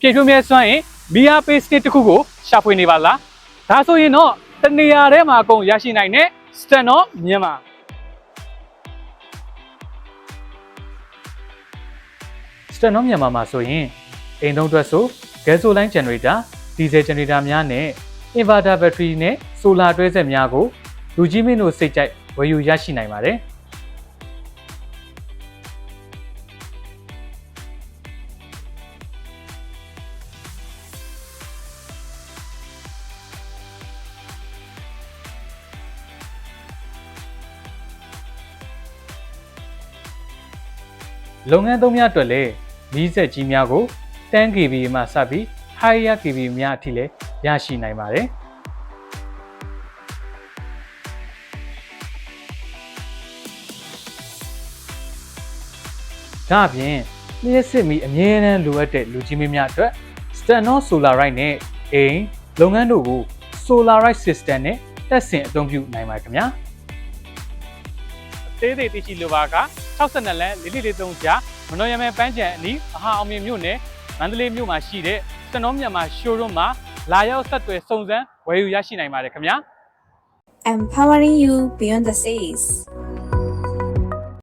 ဖြည့်ဖြိုးမြဲစွမ်းရင် VR Pay Stick တစ်ခုကိုရှာဖွေနေပါလားဒါဆိုရင်တော့တနေရာထဲမှာအကုန်ရရှိနိုင်တဲ့ Stand on မြန်မာ Stand on မြန်မာမှာဆိုရင်အိမ်သုံးအတွက်ဆို gasoline generator, diesel generator များနဲ့ inverter battery နဲ့ solar တွဲဆက်များကိုလူကြီးမင်းတို့စိတ်ကြိုက်ဝယ်ယူရရှိနိုင်ပါတယ် လုပ်ငန်းသုံးများအတွက်လည်းမီးစက်ကြီးများကို 10kV မှစပြီး higher kV များအထိလည်းရရှိနိုင်ပါတယ်။ဒါအပြင်လျှက်စစ်မီအမြဲတမ်းလိုအပ်တဲ့လူကြီးမင်းများအတွက် Stanor Solarite နဲ့အိမ်လုပ်ငန်းတို့ကို Solarite System နဲ့တက်ဆင်အသုံးပြုနိုင်ပါခင်ဗျာ။သေးသေးသိရှိလိုပါက 62လမ်းလေးလေးလေးသုံးကြားမနော်ရမဲပန်းချံအနီးအဟာအောင်မြင်မြို့နယ်မန္တလေးမြို့မှာရှိတဲ့စနောမြန်မာ showroom မှာလာရောက်ဆက်သွယ်စုံစမ်းဝယ်ယူရရှိနိုင်ပါတယ်ခင်ဗျာ empowering you beyond the seas